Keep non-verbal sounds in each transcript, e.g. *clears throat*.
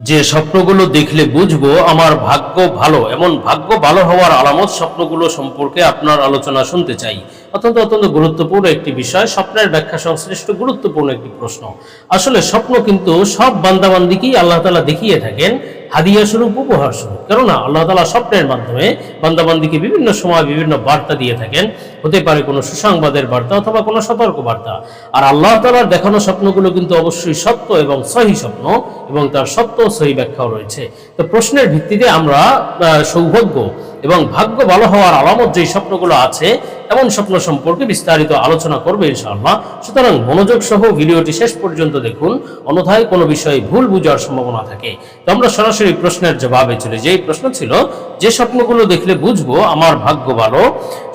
যে স্বপ্নগুলো দেখলে বুঝব আমার ভাগ্য ভালো, এমন ভাগ্য ভালো হওয়ার আলামত স্বপ্নগুলো সম্পর্কে আপনার আলোচনা শুনতে চাই। অত্যন্ত অত্যন্ত গুরুত্বপূর্ণ একটি বিষয়, স্বপ্নের ব্যাখ্যা সংশ্লিষ্ট গুরুত্বপূর্ণ একটি প্রশ্ন। আসলে স্বপ্ন কিন্তু সব বান্দাবান্দিকেই আল্লাহ তালা দেখিয়ে থাকেন, হাদিয়া স্বরূপ, উপহার স্বরূপ। কেননা আল্লাহ তালা স্বপ্নের মাধ্যমে বান্দাবান্দিকে বিভিন্ন সময় বিভিন্ন বার্তা দিয়ে থাকেন। হতে পারে কোনো সুসংবাদের বার্তা অথবা কোনো সতর্ক বার্তা আর আল্লাহ তালার দেখানো স্বপ্নগুলো কিন্তু অবশ্যই সত্য এবং সহি স্বপ্ন এবং তার সত্য সহি ব্যাখ্যাও রয়েছে। তো প্রশ্নের ভিত্তিতে আমরা সৌভাগ্য এবং ভাগ্য ভালো হওয়ার আলামত যে স্বপ্নগুলো আছে এমন স্বপ্ন সম্পর্কে বিস্তারিত আলোচনা করবে ইনশাআল্লাহ। সুতরাং মনোযোগ সহ ভিডিওটি শেষ পর্যন্ত দেখুন, অন্যথায় কোনো বিষয়ে ভুল বুঝার সম্ভাবনা থাকে। তো আমরা সরাসরি প্রশ্নের জবাবে চলে যে প্রশ্ন ছিল যে স্বপ্নগুলো দেখলে বুঝব আমার ভাগ্য ভালো,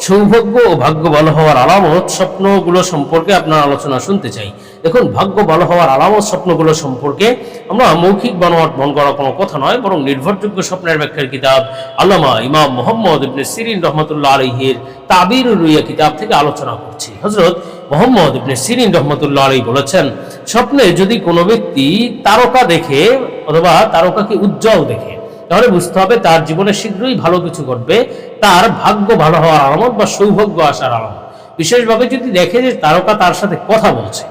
সৌভাগ্য ও ভাগ্য ভালো হওয়ার আলামত স্বপ্নগুলো সম্পর্কে আপনার আলোচনা শুনতে চাই। দেখুন, ভাগ্য ভালো হওয়ার আলামত স্বপ্নগুলো সম্পর্কে আমরা মৌখিক বানোয়াট মন করা কোনো কথা নয়, বরং নির্ভরযোগ্য স্বপ্নের ব্যাখ্যার কিতাব আল্লামা ইমাম মোহাম্মদ ইবনে সিরিন রহমতুল্লাহ আলহির তাবির রুইয়া কিতাব থেকে আলোচনা করছি। হজরত মোহাম্মদ ইবনে সিরিন রহমতুল্লাহ আলী বলেছেন, স্বপ্নে যদি কোনো ব্যক্তি তারকা দেখে অথবা তারকাকে উজ্জ্বল দেখে তাহলে বুঝতে হবে তার জীবনে শীঘ্রই ভালো কিছু ঘটবে, তার ভাগ্য ভালো হওয়ার আলামত বা সৌভাগ্য আসার আলামত। বিশেষভাবে যদি দেখে যে তারকা তার সাথে কথা বলছে,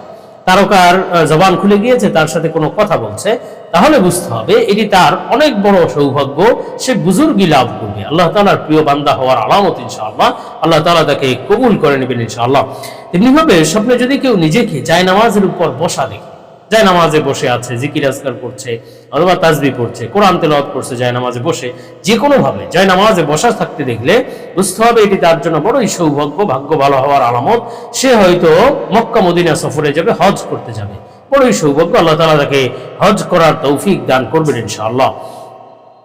তারকার জবান খুলে গিয়েছে, তার সাথে কোনো কথা বলছে, তাহলে বুঝতে হবে এটি তার অনেক বড় সৌভাগ্য, সে বুজুর্গি লাভ করবে। আল্লাহ তালার প্রিয় বান্দা হওয়ার আলামত ইনশাআল্লাহ। আল্লাহ তালা তাকে কবুল করে নেবেন ইনশাআল্লাহ। তেমনিভাবে স্বপ্নে যদি কেউ নিজেকে যায় নামাজের উপর বসা দেখে যায় নামাজে বসে আছে, জিকির, আজকার করছে, অথবা তাজবি পড়ছে, কোরআন তেলাওয়াত করছে, যায় নামাজে বসে। যে কোনো ভাবে যায় নামাজে বসা থাকতে দেখলে বুঝতে হবে এটি তার জন্য বড়ই সৌভাগ্য, ভাগ্য ভালো হওয়ার আলামত। সে হয়তো মক্কা, মদিনা সফরে যাবে, হজ করতে যাবে। বড়ই সৌভাগ্য, আল্লাহ তালা তাকে হজ করার তৌফিক দান করবেন ইনশাআল্লাহ।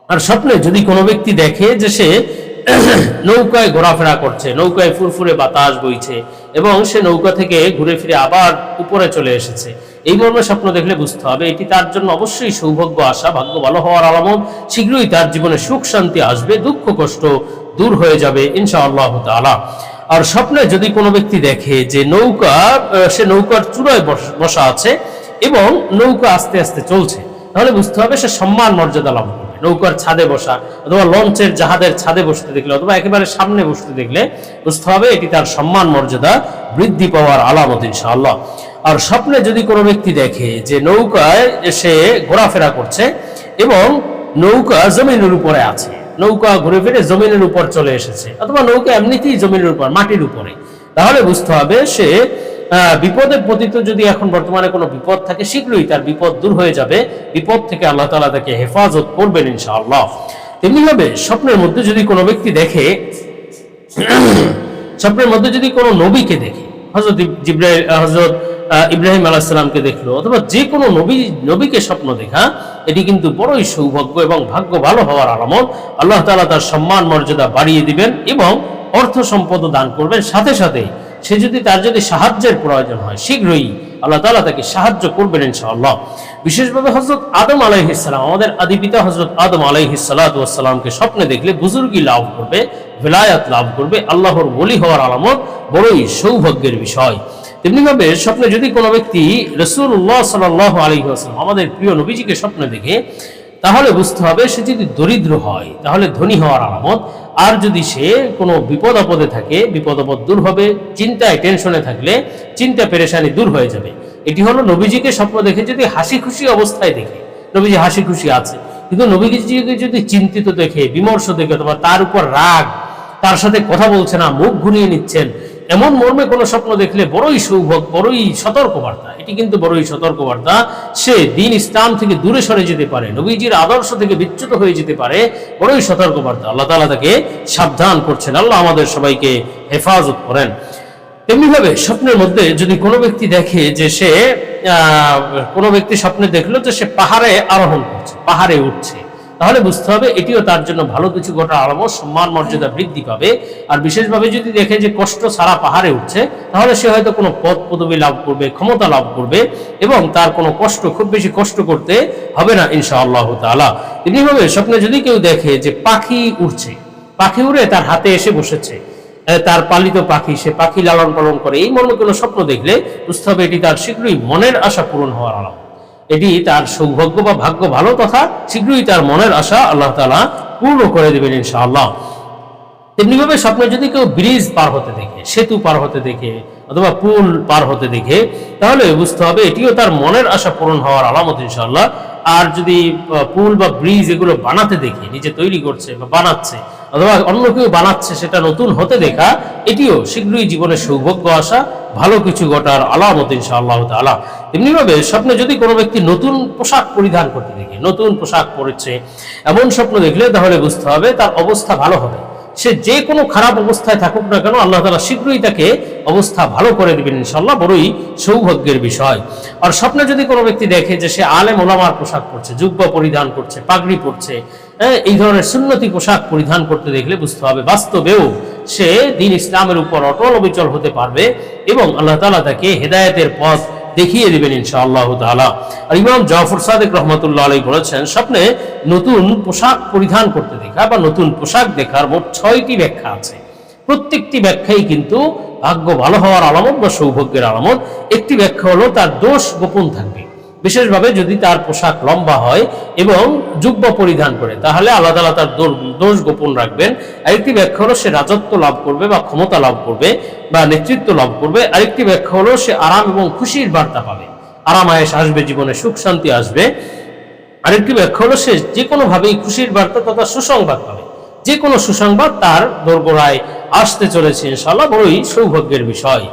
আর স্বপ্নে যদি কোনো ব্যক্তি দেখে যে সে *clears throat* নৌকায় ঘোরাফেরা করছে, নৌকায় ফুরফুরে বাতাস বইছে, এবং সে নৌকা থেকে ঘুরে ফিরে আবার উপরে চলে এসেছে এই মর্মে স্বপ্ন দেখলে বুঝতে হবে। এটি তার জন্য অবশ্যই সৌভাগ্য আসা ভাগ্য ভালো হওয়ার আলামত। শীঘ্রই তার জীবনে সুখ, শান্তি আসবে, দুঃখ, কষ্ট দূর হয়ে যাবে ইনশা আল্লাহ তালা আর স্বপ্নে যদি কোনো ব্যক্তি দেখে যে নৌকা সে নৌকার চূড়ায় বসা আছে এবং নৌকা আস্তে আস্তে চলছে, তাহলে বুঝতে হবে সে সম্মান, মর্যাদা লাভ করবে। নৌকার ছাদে বসা অথবা লঞ্চের জাহাজের ছাদে বসতে দেখলে অথবা একেবারে সামনে বসতে দেখলে বুঝতে হবে এটি তার সম্মান, মর্যাদা বৃদ্ধি পাওয়ার আলামত ইনশাআল্লাহ। আর স্বপ্নে যদি কোনো ব্যক্তি দেখে যে নৌকায় সে ঘোরাফেরা করছে এবং নৌকা জমিনের উপরে আছে, নৌকা ঘুরে ফিরে জমিনের উপর চলে এসেছে, অথবা নৌকা এমনিতেই জমিনের উপর, মাটির উপরে, তাহলে বুঝতে হবে সে বিপদে পতিত যদি এখন বর্তমানে কোনো বিপদ থাকে, শীঘ্রই তার বিপদ দূর হয়ে যাবে, বিপদ থেকে আল্লাহ তালা তাকে হেফাজত করবেন ইনশাআল্লাহ। তেমনিভাবে স্বপ্নের মধ্যে যদি কোনো ব্যক্তি দেখে, স্বপ্নের মধ্যে যদি কোনো নবীকে দেখে হজরত জিব্রাহিম হজরত ইব্রাহিম আলাহিসাল্লামকে দেখল, অথবা যে কোনো নবী, নবীকে স্বপ্ন দেখা, এটি কিন্তু বড়ই সৌভাগ্য এবং ভাগ্য ভালো হওয়ার আলামত আল্লাহ তাআলা তার সম্মান, মর্যাদা বাড়িয়ে দিবেন এবং অর্থ সম্পদ দান করবেন। সাথে সাথে সে যদি, তার যদি সাহায্যের প্রয়োজন হয়, শীঘ্রই আল্লাহ তাআলা তাকে সাহায্য করবেন ইনশাআল্লাহ। বিশেষভাবে হজরত আদম আলাইহিসসালাম, আমাদের আদি পিতা হজরত আদম আলাইহিসালামকে স্বপ্নে দেখলে বুজুর্গি লাভ করবে, বেলায়াত লাভ করবে, আল্লাহর বলি হওয়ার আলামত বড়ই সৌভাগ্যের বিষয়। তেমনিভাবে স্বপ্নে যদি কোনো ব্যক্তি রসুল্লাহ সাল আলী আসলাম আমাদের প্রিয় নবীজিকে স্বপ্নে দেখে, তাহলে বুঝতে হবে সে যদি দরিদ্র হয়, তাহলে ধনী হওয়ার আলামত। আর যদি সে কোনো বিপদ আপদে থাকে বিপদ আপদ দূর হবে, চিন্তায়, টেনশনে থাকলে চিন্তা পেরেশানি দূর হয়ে যাবে। এটি হলো নবীজিকে স্বপ্ন দেখে যদি হাসি খুশি অবস্থায় দেখে, নবীজি হাসি খুশি আছে। কিন্তু নবীজিকে যদি চিন্তিত দেখে, বিমর্ষ দেখে, অথবা তার উপর রাগ, তার সাথে কথা বলছে না, মুখ ঘুরিয়ে নিচ্ছেন এমন মর্মে কোনো স্বপ্ন দেখলে বড়ই সৌভাগ্য, বড়ই সতর্কবার্তা। এটি কিন্তু বড়ই সতর্কবার্তা। সে দিন ইসলাম থেকে দূরে সরে যেতে পারে, নবীজির আদর্শ থেকে বিচ্যুত হয়ে যেতে পারে, বড়ই সতর্কবার্তা। আল্লাহ তালা তাকে সাবধান করছেন। আল্লাহ আমাদের সবাইকে হেফাজত করেন। তেমনিভাবে স্বপ্নের মধ্যে যদি কোনো ব্যক্তি দেখে যে সে কোনো ব্যক্তি স্বপ্নে দেখল যে সে পাহাড়ে আরোহণ করছে, পাহাড়ে উঠছে। তাহলে বুঝতে হবে এটিও তার জন্য ভালো কিছু ঘটার আলামত সম্মান, মর্যাদা বৃদ্ধি পাবে। আর বিশেষভাবে যদি দেখে যে কষ্ট সারা পাহাড়ে উঠছে, তাহলে সে হয়তো কোনো পদ পদবি লাভ করবে, ক্ষমতা লাভ করবে এবং তার কোনো কষ্ট, খুব বেশি কষ্ট করতে হবে না ইনশা আল্লাহ তালা এমনিভাবে স্বপ্নে যদি কেউ দেখে যে পাখি উড়ছে, পাখি উড়ে তার হাতে এসে বসেছে তার পালিত পাখি, সে পাখি লালন পালন করে, এই মর্মে কোনো স্বপ্ন দেখলে বুঝতে হবে এটি তার শীঘ্রই মনের আশা পূরণ হওয়ার আলামত এটি তার সৌভাগ্য বা ভাগ্য ভালো তথা শীঘ্রই তার মনের আশা আল্লাহ তালা পূর্ণ করে দেবেন ইনশাআল্লাহ। তেমনিভাবে স্বপ্নে যদি কেউ ব্রিজ পার হতে দেখে, সেতু পার হতে দেখে, অথবা পুল পার হতে দেখে, তাহলে বুঝতে হবে এটিও তার মনের আশা পূরণ হওয়ার আলামত ইনশাআল্লাহ। আর যদি পুল বা ব্রিজ এগুলো বানাতে দেখে, নিজে তৈরি করছে বা বানাচ্ছে, অথবা অন্য কেউ বানাচ্ছে সেটা নতুন হতে দেখা, এটিও শীঘ্রই জীবনে সৌভাগ্য আসা, ভালো কিছু ঘটার আলামত ইনশাআল্লাহ তাআলা। তেমনিভাবে স্বপ্নে যদি কোনো ব্যক্তি নতুন পোশাক পরিধান করতে দেখে, নতুন পোশাক পরেছে, এমন স্বপ্ন দেখলে তাহলে বুঝতে হবে তার অবস্থা ভালো হবে। সে যে কোনো খারাপ অবস্থায় থাকুক না কেন আল্লাহ তালা শীঘ্রই তাকে অবস্থা ভালো করে দেবেন ইনশাল্লাহ বড়ই সৌভাগ্যের বিষয়। আর স্বপ্নে যদি কোনো ব্যক্তি দেখে যে সে আলেম ওলামার পোশাক পরছে যুগ্ম পরিধান করছে পাগড়ি পরছে হ্যাঁ, এই ধরনের সুন্নতি পোশাক পরিধান করতে দেখলে বুঝতে হবে বাস্তবেও সে দিন ইসলামের উপর অটল অবিচল হতে পারবে এবং আল্লাহ তালা তাকে হেদায়েতের পথ দেখিয়ে দেবেন ইনশাআল্লাহ তালা আর ইমাম জাফর সাদেক রহমতুল্লাহ আলী বলেছেন, স্বপ্নে নতুন পোশাক পরিধান করতে দেখা বা নতুন পোশাক দেখার মোট ছয়টি ব্যাখ্যা আছে। প্রত্যেকটি ব্যাখ্যাই কিন্তু ভাগ্য ভালো হওয়ার আলামত বা সৌভাগ্যের আলামত। একটি ব্যাখ্যা হলো, তার দোষ গোপন থাকবে। বিশেষভাবে যদি তার পোশাক লম্বা হয় এবং যুগ্ম পরিধান করে, তাহলে আল্লাহ তালা তার দোষ গোপন রাখবেন। আরেকটি ব্যাখ্যা হলো, সে রাজত্ব লাভ করবে বা ক্ষমতা লাভ করবে বা নেতৃত্ব লাভ করবে। আরেকটি ব্যাখ্যা হলো, সে আরাম এবং খুশির বার্তা পাবে। আরাম আয়েস আসবে, জীবনে সুখ শান্তি আসবে। আরেকটি ব্যাখ্যা হলো, সে যে কোনোভাবেই খুশির বার্তা তথা সুসংবাদ পাবে। যে কোনো সুসংবাদ তার দোরগোড়ায় আসতে চলেছে ইনশাআল্লাহ, বড়ই সৌভাগ্যের বিষয়।